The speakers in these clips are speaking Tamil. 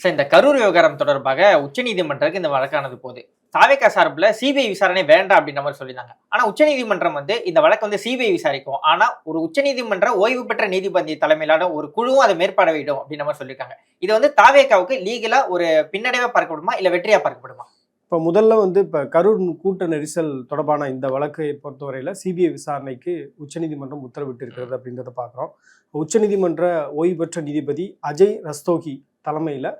சார் இந்த கரூர் விவகாரம் தொடர்பாக உச்சநீதிமன்றத்துக்கு இந்த வழக்கானது போகுது. தாவேக்கா சார்பில் சிபிஐ விசாரணை வேண்டாம் அப்படின்ற மாதிரி சொல்லியிருந்தாங்க. ஆனால் உச்சநீதிமன்றம் வந்து இந்த வழக்கு வந்து சிபிஐ விசாரிக்கும். ஆனால் ஒரு உச்சநீதிமன்ற ஓய்வு பெற்ற நீதிபதி தலைமையிலான ஒரு குழுவும் அதை மேற்பார்வையிடும் அப்படின்ற மாதிரி சொல்லியிருக்காங்க. இது வந்து தாவேக்காவுக்கு லீகலாக ஒரு பின்னடைவாக பார்க்கப்படுமா? இல்லை வெற்றியாக பார்க்கப்படுமா? இப்போ முதல்ல வந்து இப்போ கரூர் கூட்ட நெரிசல் தொடர்பான இந்த வழக்கை பொறுத்தவரையில் சிபிஐ விசாரணைக்கு உச்சநீதிமன்றம் உத்தரவிட்டு இருக்கிறது அப்படின்றத பார்க்குறோம். உச்சநீதிமன்ற ஓய்வு பெற்ற நீதிபதி அஜய் ரஸ்தோகி தலைமையில்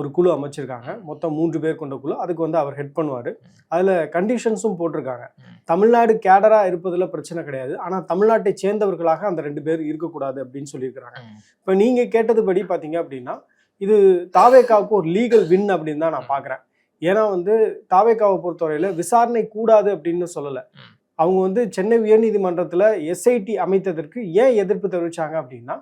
ஒரு குழு அமைச்சிருக்காங்க. மொத்தம் மூன்று பேர் கொண்ட குழு. அதுக்கு வந்து அவர் ஹெட் பண்ணுவார். அதில் கண்டிஷன்ஸும் போட்டிருக்காங்க. தமிழ்நாடு கேடராக இருப்பதில் பிரச்சனை கிடையாது. ஆனால் தமிழ்நாட்டை சேர்ந்தவர்களாக அந்த ரெண்டு பேர் இருக்கக்கூடாது அப்படின்னு சொல்லியிருக்கிறாங்க. இப்போ நீங்கள் கேட்டதுபடி பார்த்தீங்க அப்படின்னா இது தாவேக்காவுக்கு ஒரு லீகல் வின் அப்படின்னு தான் நான் பார்க்குறேன் ஏன்னா வந்து தாவேக்காவை பொறுத்தவரையில் விசாரணை கூடாது அப்படின்னு சொல்லலை. அவங்க வந்து சென்னை உயர்நீதிமன்றத்தில் எஸ்ஐடி அமைத்ததற்கு ஏன் எதிர்ப்பு தெரிவிச்சாங்க அப்படின்னா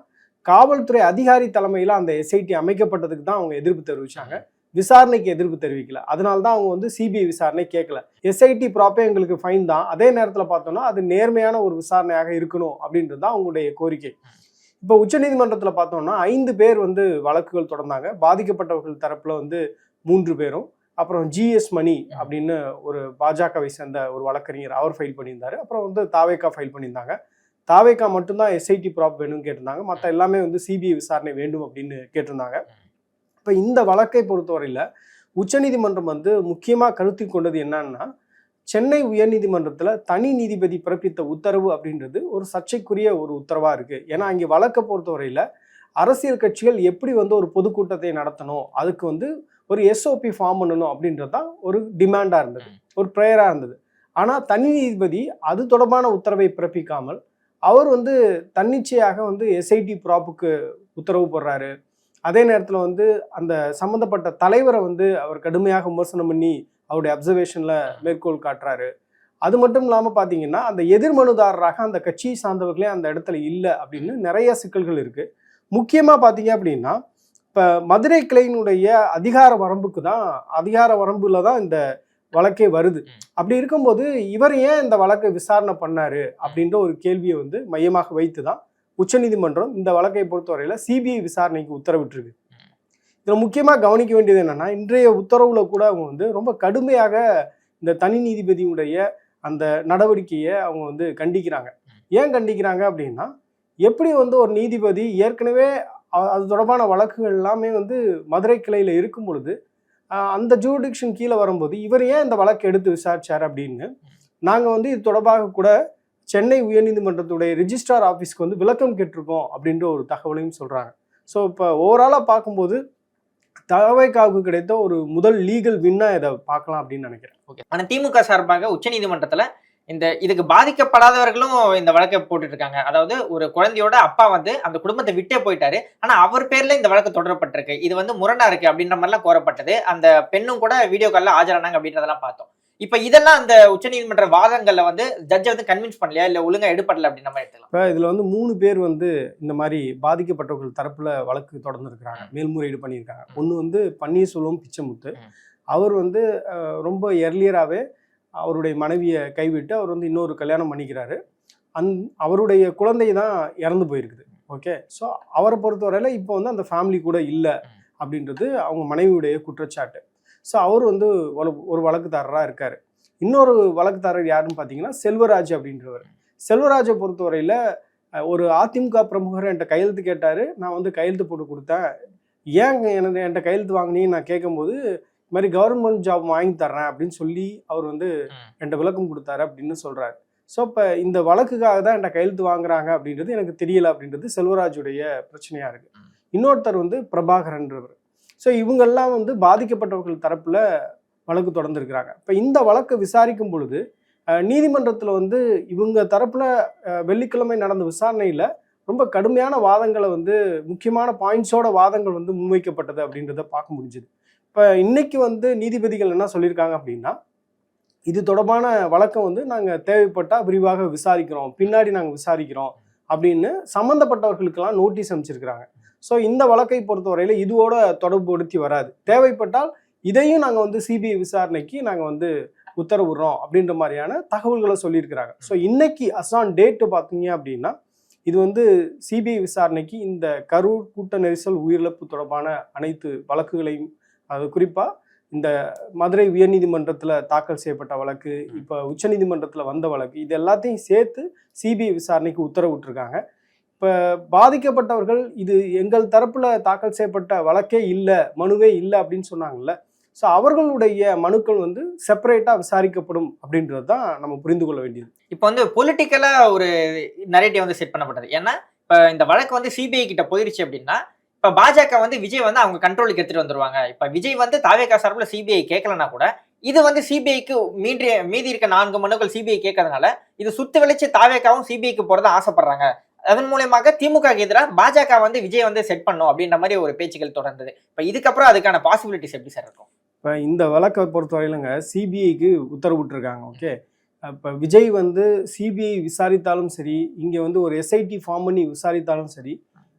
காவல்துறை அதிகாரி தலைமையில் அந்த எஸ்ஐடி அமைக்கப்பட்டதுக்கு தான் அவங்க எதிர்ப்பு தெரிவிச்சாங்க. விசாரணைக்கு எதிர்ப்பு தெரிவிக்கல. அதனால தான் அவங்க வந்து சிபிஐ விசாரணை கேட்கல எஸ்ஐடி ப்ராப்பே எங்களுக்கு ஃபைன் தான். அதே நேரத்தில் பார்த்தோம்னா அது நேர்மையான ஒரு விசாரணையாக இருக்கணும் அப்படின்றது தான் அவங்களுடைய கோரிக்கை. இப்போ உச்சநீதிமன்றத்தில் பார்த்தோம்னா ஐந்து பேர் வந்து வழக்குகள் தொடர்ந்தாங்க. பாதிக்கப்பட்டவர்கள் தரப்பில் வந்து மூன்று பேரும் அப்புறம் ஜிஎஸ் மணி அப்படின்னு ஒரு பாஜகவை சேர்ந்த ஒரு வழக்கறிஞர் அவர் ஃபைல் பண்ணியிருந்தாரு. அப்புறம் வந்து தாவேக்கா ஃபைல் பண்ணியிருந்தாங்க. தாவேக்கா மட்டும்தான் எஸ்ஐடி ப்ராப் வேணும்னு கேட்டிருந்தாங்க. மற்ற எல்லாமே வந்து சிபிஐ விசாரணை வேண்டும் அப்படின்னு கேட்டிருந்தாங்க. இப்போ இந்த வழக்கை பொறுத்தவரையில் உச்சநீதிமன்றம் வந்து முக்கியமாக கருத்தில் கொண்டது என்னன்னா சென்னை உயர்நீதிமன்றத்தில் தனி நீதிபதி பிறப்பித்த உத்தரவு அப்படின்றது ஒரு சர்ச்சைக்குரிய ஒரு உத்தரவாக இருக்குது ஏன்னா இங்கே வழக்கை பொறுத்தவரையில் அரசியல் கட்சிகள் எப்படி வந்து ஒரு பொதுக்கூட்டத்தை நடத்தணும் அதுக்கு வந்து ஒரு எஸ்ஓபி ஃபார்ம் பண்ணணும் அப்படின்றது தான் ஒரு டிமாண்டாக இருந்தது. ஒரு ப்ரேயராக இருந்தது. ஆனால் தனி நீதிபதி அது தொடர்பான உத்தரவை பிறப்பிக்காமல் அவர் வந்து தன்னிச்சையாக வந்து எஸ்ஐடி ப்ராப்புக்கு உத்தரவு போடுறாரு. அதே நேரத்தில் வந்து அந்த சம்மந்தப்பட்ட தலைவரை வந்து அவர் கடுமையாக விமர்சனம் பண்ணி அவருடைய அப்சர்வேஷனில் மேற்கோள் காட்டுறாரு. அது மட்டும் இல்லாமல் பார்த்தீங்கன்னா அந்த எதிர்மனுதாரராக அந்த கட்சியை சார்ந்தவர்களே அந்த இடத்துல இல்லை அப்படின்னு நிறைய சிக்கல்கள் இருக்குது முக்கியமாக பார்த்தீங்க அப்படின்னா இப்போ மதுரை கிளையினுடைய அதிகார வரம்புக்கு தான் அதிகார வரம்பில் தான் இந்த வழக்கே வருது. அப்படி இருக்கும்போது இவர் ஏன் இந்த வழக்கை விசாரணை பண்ணாரு அப்படின்ற ஒரு கேள்வியை வந்து மையமாக வைத்து தான் உச்சநீதிமன்றம் இந்த வழக்கை பொறுத்தவரையில் சிபிஐ விசாரணைக்கு உத்தரவிட்டிருக்கு. இதில் முக்கியமாக கவனிக்க வேண்டியது என்னன்னா இன்றைய உத்தரவுல கூட அவங்க வந்து ரொம்ப கடுமையாக இந்த தனி நீதிபதியுடைய அந்த நடவடிக்கையை அவங்க வந்து கண்டிக்கிறாங்க. ஏன் கண்டிக்கிறாங்க அப்படின்னா எப்படி வந்து ஒரு நீதிபதி ஏற்கனவே அது தொடர்பான வழக்குகள் எல்லாமே வந்து மதுரை கிளையில் இருக்கும் பொழுது அந்த ஜூடிக்ஷன் கீழே வரும்போது இவர் ஏன் இந்த வழக்கு எடுத்து விசாரிச்சார் அப்படின்னு நாங்கள் வந்து இது தொடர்பாக கூட சென்னை உயர்நீதிமன்றத்துடைய ரிஜிஸ்ட்ரார் ஆஃபீஸ்க்கு வந்து விளக்கம் கேட்டிருக்கோம் அப்படின்ற ஒரு தகவலையும் சொல்கிறாங்க ஸோ இப்போ ஓவராலாக பார்க்கும்போது தகவைக்காவுக்கு கிடைத்த ஒரு முதல் லீகல் வின்னா இதை பார்க்கலாம் அப்படின்னு நினைக்கிறேன். ஓகே ஆனால் திமுக சார்பாக உச்சநீதிமன்றத்தில் இந்த இதுக்கு பாதிக்கப்படாதவர்களும் இந்த வழக்கை போட்டுட்டு இருக்காங்க அதாவது ஒரு குழந்தையோட அப்பா வந்து அந்த குடும்பத்தை விட்டே போயிட்டாரு. ஆனா அவர் பேர்ல இந்த வழக்கு தொடரப்பட்டிருக்கு. இது வந்து முரணா இருக்கு அப்படின்ற மாதிரிலாம் கோரப்பட்டது. அந்த பெண்ணும் கூட வீடியோ கால்ல ஆஜரானாங்க அப்படின்றதெல்லாம் பார்த்தோம். இப்ப இதெல்லாம் அந்த உச்சநீதிமன்ற வாதங்கள்ல வந்து ஜட்ஜை வந்து கன்வின்ஸ் பண்ணலையா? இல்ல ஒழுங்கா எடுப்படல அப்படின்ற மாதிரி எடுத்துக்கலாம். இப்போ இதில் வந்து மூணு பேர் வந்து இந்த மாதிரி பாதிக்கப்பட்டவர்கள் தரப்பில் வழக்கு தொடர்ந்துருக்கிறாங்க. மேல்முறையீடு பண்ணியிருக்காங்க. ஒன்று வந்து பன்னீர்செல்வம் பிச்சைமுத்து. அவர் வந்து ரொம்ப எர்லியராகவே அவருடைய மனைவியை கைவிட்டு அவர் வந்து இன்னொரு கல்யாணம் பண்ணிக்கிறாரு. அந் அவருடைய குழந்தை தான் இறந்து போயிருக்குது. ஓகே? ஸோ அவரை பொறுத்தவரையில் இப்போ வந்து அந்த ஃபேமிலி கூட இல்லை அப்படின்றது அவங்க மனைவியுடைய குற்றச்சாட்டு. ஸோ அவர் வந்து ஒரு வழக்குதாரராக இருக்கார். இன்னொரு வழக்குதாரர் யாருன்னு பார்த்தீங்கன்னா செல்வராஜ் அப்படின்றவர். செல்வராஜை பொறுத்தவரையில் ஒரு அதிமுக பிரமுகர் என்கிட்ட கையெழுத்து கேட்டார். நான் வந்து கையெழுத்து போட்டு கொடுத்தேன். ஏங்க என்ன என்கிட்ட கையெழுத்து வாங்கினீங்கன்னு நான் கேட்கும்போது இது மாதிரி கவர்மெண்ட் ஜாப் வாங்கி தர்றேன் அப்படின்னு சொல்லி அவர் வந்து. என்கிட்ட விளக்கம் கொடுத்தாரு அப்படின்னு சொல்கிறாரு ஸோ இப்போ இந்த வழக்குக்காக தான் என்கிட்ட கையெழுத்து வாங்குறாங்க அப்படின்றது எனக்கு தெரியல அப்படின்றது செல்வராஜுடைய பிரச்சனையாக இருக்குது ம். இன்னொருத்தர் வந்து பிரபாகரன்றவர். ஸோ இவங்கெல்லாம் வந்து பாதிக்கப்பட்டவர்கள் தரப்பில் வழக்கு தொடர்ந்துருக்கிறாங்க. இப்போ இந்த வழக்கை விசாரிக்கும் பொழுது நீதிமன்றத்தில் வந்து இவங்க தரப்பில் வெள்ளிக்கிழமை நடந்த விசாரணையில் ரொம்ப கடுமையான வாதங்களை வந்து முக்கியமான பாயிண்ட்ஸோட வாதங்கள் வந்து முன்வைக்கப்பட்டது அப்படின்றத பார்க்க முடிஞ்சுது. இப்போ இன்னைக்கு வந்து நீதிபதிகள் என்ன சொல்லியிருக்காங்க அப்படின்னா இது தொடர்பான வழக்கம் வந்து நாங்கள் தேவைப்பட்டால் விரிவாக விசாரிக்கிறோம் பின்னாடி நாங்கள் விசாரிக்கிறோம் அப்படின்னு சம்மந்தப்பட்டவர்களுக்கெல்லாம் நோட்டீஸ் அமைச்சிருக்கிறாங்க ஸோ இந்த வழக்கை பொறுத்தவரையில் இதோட தொடர்புபடுத்தி வராது. தேவைப்பட்டால் இதையும் நாங்கள் வந்து சிபிஐ விசாரணைக்கு நாங்கள் வந்து உத்தரவிடுறோம் அப்படின்ற மாதிரியான தகவல்களை சொல்லியிருக்கிறாங்க. ஸோ இன்னைக்கு அசான் டேட்டு பார்த்தீங்க அப்படின்னா இது வந்து சிபிஐ விசாரணைக்கு இந்த கரூர் கூட்ட நெரிசல் உயிரிழப்பு தொடர்பான அனைத்து வழக்குகளையும் அது குறிப்பாக இந்த மதுரை உயர்நீதிமன்றத்தில் தாக்கல் செய்யப்பட்ட வழக்கு இப்போ உச்சநீதிமன்றத்தில் வந்த வழக்கு இது எல்லாத்தையும் சேர்த்து சிபிஐ விசாரணைக்கு உத்தரவிட்டிருக்காங்க. இப்போ பாதிக்கப்பட்டவர்கள் இது எங்கள் தரப்புல தாக்கல் செய்யப்பட்ட வழக்கே இல்லை மனுவே இல்லை அப்படின்னு சொன்னாங்கல்ல. ஸோ அவர்களுடைய மனுக்கள் வந்து செப்பரேட்டாக விசாரிக்கப்படும் அப்படின்றது தான் நம்ம புரிந்து கொள்ள வேண்டியது. இப்போ வந்து பொலிட்டிக்கலா ஒரு நரேட்டிவ் வந்து செட் பண்ணப்பட்டது. ஏன்னா இப்போ இந்த வழக்கு வந்து சிபிஐ கிட்ட போயிருச்சு அப்படின்னா இப்போ பாஜக வந்து விஜய் வந்து அவங்க கண்ட்ரோலுக்கு எடுத்துட்டு வந்துருவாங்க. இப்போ விஜய் வந்து தாவேகா சார்பில் சிபிஐ கேட்கலனா கூட இது வந்து சிபிஐக்கு மீதி மீதி இருக்க நான்கு மனுக்கள் சிபிஐ கேட்கறதுனால இது சுத்து விளைச்சு தாவேக்காவும் சிபிஐக்கு போறதா ஆசைப்படுறாங்க. அதன் மூலயமாக திமுக எதிராக பாஜக வந்து விஜய் வந்து செட் பண்ணும் அப்படின்ற மாதிரி ஒரு பேச்சுக்கள் தொடர்ந்தது. இப்போ இதுக்கப்புறம் அதுக்கான பாசிபிலிட்டிஸ் எப்படி சார் இருக்கும்? இப்போ இந்த வழக்கை பொறுத்தவரையிலுங்க சிபிஐக்கு உத்தரவிட்டிருக்காங்க ஓகே இப்போ விஜய் வந்து சிபிஐ விசாரித்தாலும் சரி இங்கே வந்து ஒரு எஸ்ஐடி ஃபார்ம் பண்ணி விசாரித்தாலும் சரி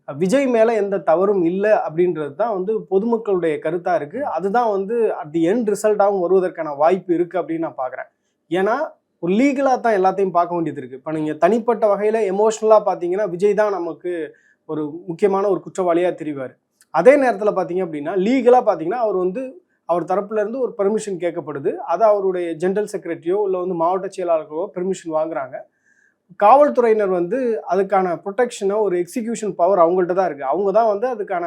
விஜய் மேலே எந்த தவறும் இல்லை அப்படின்றது தான் வந்து பொதுமக்களுடைய கருத்தாக இருக்குது அதுதான் வந்து அட் தி எண்ட் ரிசல்ட்டாகவும் வருவதற்கான வாய்ப்பு இருக்குது அப்படின்னு நான் பார்க்குறேன் ஏன்னா ஒரு லீகலாக தான் எல்லாத்தையும் பார்க்க வேண்டியது இருக்குது இப்போ நீங்கள் தனிப்பட்ட வகையில் எமோஷ்னலாக பார்த்தீங்கன்னா விஜய் தான் நமக்கு ஒரு முக்கியமான ஒரு குற்றவாளியாக தெரிவார். அதே நேரத்தில் பார்த்தீங்க அப்படின்னா லீகலாக பார்த்தீங்கன்னா அவர் வந்து அவர் தரப்புலேருந்து ஒரு பெர்மிஷன் கேட்கப்படுது. அதை அவருடைய ஜென்ரல் செக்ரட்டரியோ இல்லை வந்து மாவட்ட செயலாளர்களோ பெர்மிஷன் வாங்குறாங்க. காவல்துறையினர் வந்து அதுக்கான ப்ரொடெக்ஷனை ஒரு எக்ஸிக்யூஷன் பவர் அவங்கள்ட்ட தான் இருக்குது அவங்க தான் வந்து அதுக்கான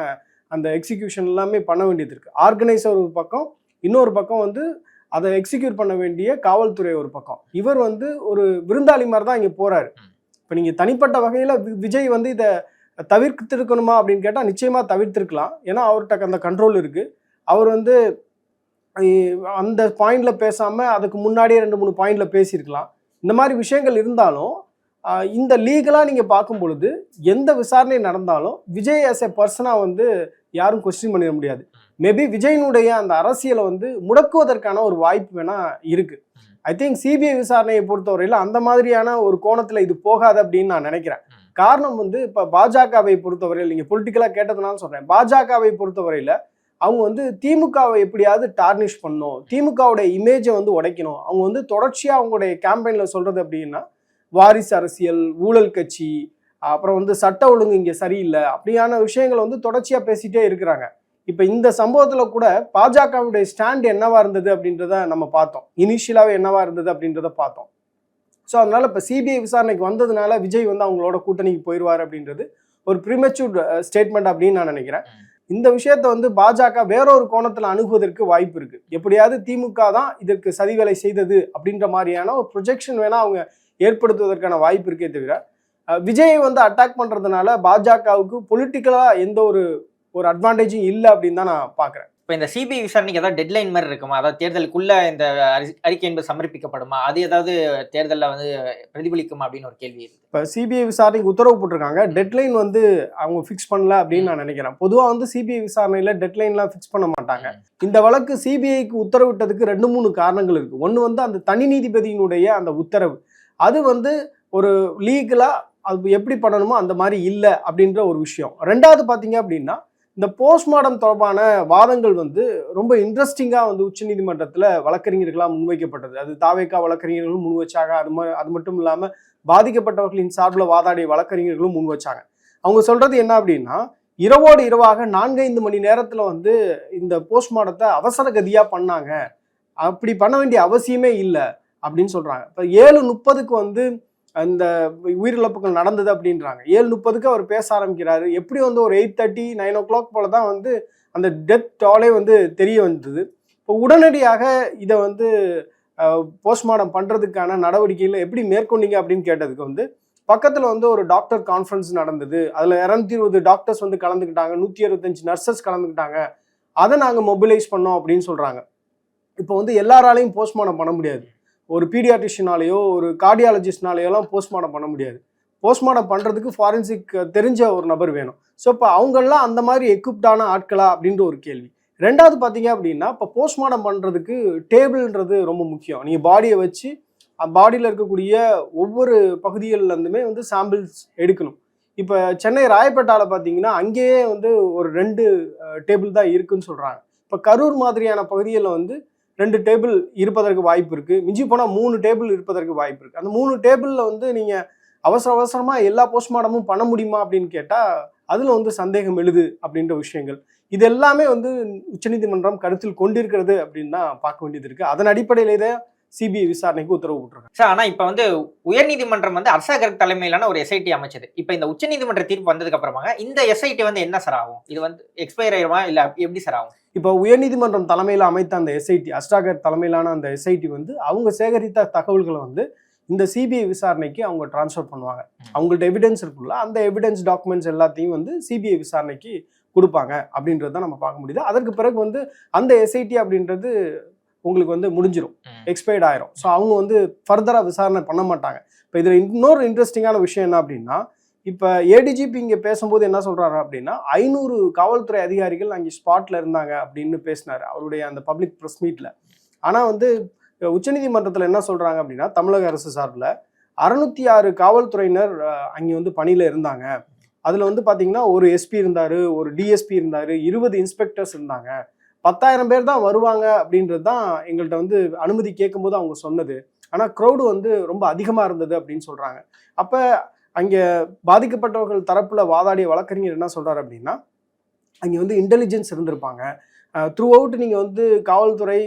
அந்த எக்ஸிக்யூஷன் எல்லாமே பண்ண வேண்டியது இருக்குது ஆர்கனைசர் ஒரு பக்கம் இன்னொரு பக்கம் வந்து அதை எக்ஸிக்யூட் பண்ண வேண்டிய காவல்துறை ஒரு பக்கம். இவர் வந்து ஒரு விருந்தாளி மாதிரி தான் இங்கே போகிறாரு இப்போ நீங்கள் தனிப்பட்ட வகையில் விஜய் வந்து இதை தவிர்த்திருக்கணுமா அப்படின்னு கேட்டால் நிச்சயமாக தவிர்த்திருக்கலாம். ஏன்னா அவர்கிட்ட அந்த கண்ட்ரோல் இருக்குது அவர் வந்து அந்த பாயிண்டில் பேசாமல் அதுக்கு முன்னாடியே ரெண்டு மூணு பாயிண்டில் பேசியிருக்கலாம். இந்த மாதிரி விஷயங்கள் இருந்தாலும் இந்த லீகலாக நீங்கள் பார்க்கும் பொழுது எந்த விசாரணை நடந்தாலும் விஜய் ஆஸ் எ பர்சனாக வந்து யாரும் கொஸ்டின் பண்ணிட முடியாது. மேபி விஜயனுடைய அந்த அரசியலை வந்து முடக்குவதற்கான ஒரு வாய்ப்பு வேணால் இருக்குது ஐ திங்க் சிபிஐ விசாரணையை பொறுத்தவரையில் அந்த மாதிரியான ஒரு கோணத்தில் இது போகாது அப்படின்னு நான் நினைக்கிறேன். காரணம் வந்து இப்போ பாஜகவை பொறுத்தவரையில் நீங்கள் பொலிட்டிக்கலாக கேட்டதுனால சொல்கிறேன் பாஜகவை பொறுத்தவரையில் அவங்க வந்து திமுகவை எப்படியாவது டார்னிஷ் பண்ணணும். திமுகவுடைய இமேஜை வந்து உடைக்கணும். அவங்க வந்து தொடர்ச்சியாக அவங்களுடைய கேம்பெயினில் சொல்கிறது அப்படின்னா வாரிசு அரசியல் ஊழல் கட்சி அப்புறம் வந்து சட்ட ஒழுங்கு இங்கே சரியில்லை அப்படியான விஷயங்களை வந்து தொடர்ச்சியாக பேசிட்டே இருக்கிறாங்க. இப்போ இந்த சம்பவத்தில் கூட பாஜகவுடைய ஸ்டாண்ட் என்னவா இருந்தது அப்படின்றத நம்ம பார்த்தோம். இனிஷியலாகவே என்னவா இருந்தது அப்படின்றத பார்த்தோம். ஸோ அதனால இப்போ சிபிஐ விசாரணைக்கு வந்ததுனால விஜய் வந்து அவங்களோட கூட்டணிக்கு போயிடுவார் அப்படின்றது ஒரு ப்ரிமெச்சூர் ஸ்டேட்மெண்ட் அப்படின்னு நான் நினைக்கிறேன். இந்த விஷயத்த வந்து பாஜக வேறொரு கோணத்தில் அணுகுவதற்கு வாய்ப்பு இருக்கு. எப்படியாவது திமுக தான் இதற்கு சதிவேலை செய்தது அப்படின்ற மாதிரியான ஒரு ப்ரொஜெக்ஷன் வேணா அவங்க ஏற்படுத்துவதற்கான வாய்ப்பு இருக்கே தவிர விஜயை வந்து அட்டாக் பண்றதுனால பாஜகவுக்கு பொலிட்டிக்கலா எந்த ஒரு ஒரு அட்வான்டேஜும் இல்லை அப்படின்னு தான் நான் பார்க்குறேன் இப்போ இந்த சிபிஐ விசாரணைக்கு ஏதாவது டெட்லைன் மாதிரி இருக்குமா? அதாவது தேர்தலுக்குள்ள இந்த அறி- அறிக்கை என்பது சமர்ப்பிக்கப்படுமா? அது ஏதாவது தேர்தலில் வந்து பிரதிபலிக்குமா அப்படின்னு ஒரு கேள்வி இருக்கு. இப்போ சிபிஐ விசாரணைக்கு உத்தரவு போட்டிருக்காங்க. டெட்லைன் வந்து அவங்க ஃபிக்ஸ் பண்ணல அப்படின்னு நான் நினைக்கிறேன். பொதுவாக வந்து சிபிஐ விசாரணையில் டெட்லைன்லாம் ஃபிக்ஸ் பண்ண மாட்டாங்க. இந்த வழக்கு சிபிஐக்கு உத்தரவிட்டதுக்கு ரெண்டு மூணு காரணங்கள் இருக்கு. ஒன்று வந்து அந்த தனி நீதிபதியினுடைய அந்த உத்தரவு. அது வந்து ஒரு லீகலாக அது எப்படி பண்ணணுமோ அந்த மாதிரி இல்லை அப்படின்ற ஒரு விஷயம். ரெண்டாவது பார்த்தீங்க அப்படின்னா இந்த போஸ்ட்மார்டம் தொடர்பான வாதங்கள் வந்து ரொம்ப இன்ட்ரெஸ்டிங்காக வந்து உச்சநீதிமன்றத்தில் வழக்கறிஞர்களாக முன்வைக்கப்பட்டது. அது தாவேக்கா வழக்கறிஞர்களும் முன் வச்சாங்க. அது மாதிரி அது மட்டும் இல்லாமல் பாதிக்கப்பட்டவர்களின் சார்பில் வாதாடிய வழக்கறிஞர்களும் முன் வச்சாங்க. அவங்க சொல்கிறது என்ன அப்படின்னா இரவோடு இரவாக நான்கைந்து மணி நேரத்தில் வந்து இந்த போஸ்ட்மார்ட்டத்தை அவசர கதியாக பண்ணாங்க. அப்படி பண்ண வேண்டிய அவசியமே இல்லை. அப்படின்னு சொல்றாங்க. இப்போ ஏழு முப்பதுக்கு வந்து அந்த உயிரிழப்புகள் நடந்தது அப்படின்றாங்க. ஏழு முப்பதுக்கு அவர் பேச ஆரம்பிக்கிறாரு. எப்படி வந்து ஒரு eight thirty nine o'clock போல தான் வந்து அந்த டெத் டாலே வந்து தெரிய வந்தது. இப்போ உடனடியாக இதை வந்து போஸ்ட்மார்ட்டம் பண்ணுறதுக்கான நடவடிக்கையில் எப்படி மேற்கொண்டீங்க அப்படின்னு கேட்டதுக்கு வந்து பக்கத்தில் வந்து ஒரு டாக்டர் கான்ஃபரன்ஸ் நடந்தது. அதில் இரநூத்தி இருபது டாக்டர்ஸ் வந்து கலந்துக்கிட்டாங்க. நூற்றி அறுபத்தஞ்சு நர்சஸ் கலந்துக்கிட்டாங்க. அதை நாங்கள் மொபிலைஸ் பண்ணோம் அப்படின்னு சொல்கிறாங்க இப்போ வந்து எல்லாராலையும் போஸ்ட்மார்ட்டம் பண்ண முடியாது. ஒரு பீடியாட்ரிஷியனாலேயோ ஒரு கார்டியாலஜிஸ்ட்னாலேயோலாம் போஸ்ட்மார்ட்டம் பண்ண முடியாது. போஸ்ட்மார்ட்டம் பண்ணுறதுக்கு ஃபாரன்சிக் தெரிஞ்ச ஒரு நபர் வேணும். ஸோ இப்போ அவங்களாம் அந்த மாதிரி எக்யூப்டான ஆட்களா அப்படின்ற ஒரு கேள்வி. ரெண்டாவது பார்த்தீங்க அப்படின்னா இப்போ போஸ்ட்மார்ட்டம் பண்ணுறதுக்கு டேபிள்ன்றது ரொம்ப முக்கியம். நீங்கள் பாடியை வச்சு பாடியில் இருக்கக்கூடிய ஒவ்வொரு பகுதிகள்லேருந்துமே வந்து சாம்பிள்ஸ் எடுக்கணும். இப்போ சென்னை ராயப்பேட்டாவில் பார்த்தீங்கன்னா அங்கேயே வந்து ஒரு ரெண்டு டேபிள் தான் இருக்குன்னு சொல்கிறாங்க இப்போ கரூர் மாதிரியான பகுதிகளில் வந்து ரெண்டு டேபிள் இருப்பதற்கு வாய்ப்பு இருக்குது மிஞ்சி போனால் மூணு டேபிள் இருப்பதற்கு வாய்ப்பு இருக்குது அந்த மூணு டேபிளில் வந்து நீங்கள் அவசர அவசரமாக எல்லா போஸ்ட்மார்ட்டமும் பண்ண முடியுமா அப்படின்னு கேட்டால் அதில் வந்து சந்தேகம் எழுது அப்படின்ற விஷயங்கள். இது எல்லாமே வந்து உச்சநீதிமன்றம் கருத்தில் கொண்டிருக்கிறது அப்படின்னு தான் பார்க்க வேண்டியது இருக்குது அதன் அடிப்படையிலே தான் சிபிஐ விசாரணைக்கு உத்தரவு போட்டிருக்காங்க. சார் ஆனால் இப்போ வந்து உயர்நீதிமன்றம் வந்து அர்சாகர் தலைமையிலான ஒரு எஸ்ஐடி அமைச்சது. இப்போ இந்த உச்சநீதிமன்ற தீர்ப்பு வந்ததுக்கு அப்புறமாங்க இந்த எஸ்ஐடி வந்து என்ன சார் ஆகும்? இது வந்து எக்ஸ்பயர் ஆயிருமா? இல்லை எப்படி சார் ஆகும்? இப்போ உயர்நீதிமன்றம் தலைமையில் அமைத்த அந்த எஸ்ஐடி அஸ்டாகர் தலைமையிலான அந்த எஸ்ஐடி வந்து அவங்க சேகரித்த தகவல்களை வந்து இந்த சிபிஐ விசாரணைக்கு அவங்க டிரான்ஸ்ஃபர் பண்ணுவாங்க. அவங்கள்ட்ட எவிடன்ஸ் இருக்குல்ல அந்த எவிடன்ஸ் டாக்குமெண்ட்ஸ் எல்லாத்தையும் வந்து சிபிஐ விசாரணைக்கு கொடுப்பாங்க அப்படின்றத நம்ம பார்க்க முடியுது அதற்கு பிறகு வந்து அந்த எஸ்ஐடி அப்படின்றது உங்களுக்கு வந்து முடிஞ்சிடும். எக்ஸ்பயர்ட் ஆயிரும் ஸோ அவங்க வந்து ஃபர்தராக விசாரணை பண்ண மாட்டாங்க இப்போ இதில் இன்னொரு இன்ட்ரெஸ்டிங்கான விஷயம் என்ன அப்படின்னா இப்போ ஏடிஜிபி இங்கே பேசும்போது என்ன சொல்கிறாரு அப்படின்னா ஐநூறு காவல்துறை அதிகாரிகள் அங்கே ஸ்பாட்டில் இருந்தாங்க அப்படின்னு பேசினார் அவருடைய அந்த பப்ளிக் ப்ரெஸ் மீட்டில் ஆனால் வந்து உச்சநீதிமன்றத்தில் என்ன சொல்கிறாங்க அப்படின்னா தமிழக அரசு சார்பில் அறுநூத்தி ஆறு காவல்துறையினர் அங்கே வந்து பணியில் இருந்தாங்க. அதில் வந்து பார்த்தீங்கன்னா ஒரு எஸ்பி இருந்தார் ஒரு டிஎஸ்பி இருந்தார் இருபது இன்ஸ்பெக்டர்ஸ் இருந்தாங்க. பத்தாயிரம் பேர் தான் வருவாங்க அப்படின்றது தான் எங்கள்கிட்ட வந்து அனுமதி கேட்கும்போது அவங்க சொன்னது. ஆனால் க்ரௌடு வந்து ரொம்ப அதிகமாக இருந்தது அப்படின்னு சொல்கிறாங்க அப்போ அங்கே பாதிக்கப்பட்டவர்கள் தரப்பில் வாதாடிய வழக்கறிஞர் என்ன சொல்கிறார் அப்படின்னா அங்கே வந்து இன்டெலிஜென்ஸ் இருந்திருப்பாங்க. த்ரூ அவுட் நீங்கள் வந்து காவல்துறை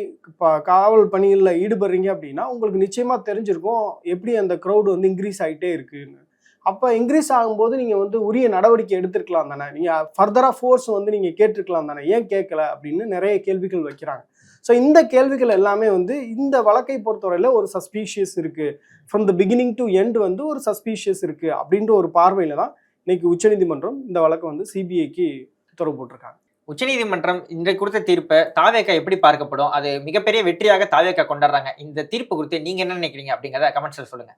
காவல் பணிகளில் ஈடுபடுறீங்க அப்படின்னா உங்களுக்கு நிச்சயமாக தெரிஞ்சிருக்கும் எப்படி அந்த க்ரௌடு வந்து இன்க்ரீஸ் ஆகிட்டே இருக்குன்னு. அப்போ இன்க்ரீஸ் ஆகும்போது நீங்கள் வந்து உரிய நடவடிக்கை எடுத்திருக்கலாம் தானே. நீங்கள் ஃபர்தராக ஃபோர்ஸ் வந்து நீங்கள் கேட்டிருக்கலாம் தானே. ஏன் கேட்கல அப்படின்னு நிறைய கேள்விகள் வைக்கிறாங்க. ஸோ இந்த கேள்விகள் எல்லாமே வந்து இந்த வழக்கை பொறுத்தவரையில் ஒரு சஸ்பீஷியஸ் இருக்குது from the beginning to end வந்து ஒரு சஸ்பீஷியஸ் இருக்குது அப்படின்ற ஒரு பார்வையில் தான் இன்னைக்கு உச்சநீதிமன்றம் இந்த வழக்கை வந்து சிபிஐக்கு உத்தரவு போட்டிருக்காங்க. உச்சநீதிமன்றம் இன்றைக்கு கொடுத்த தீர்ப்பை தாவேக்கா எப்படி பார்க்கப்படும்? அது மிகப்பெரிய வெற்றியாக தாவேக்கா கொண்டாடுறாங்க. இந்த தீர்ப்பு குறித்து நீங்க என்ன நினைக்கிறீங்க அப்படிங்கிறத கமெண்ட்ஸில் சொல்லுங்க.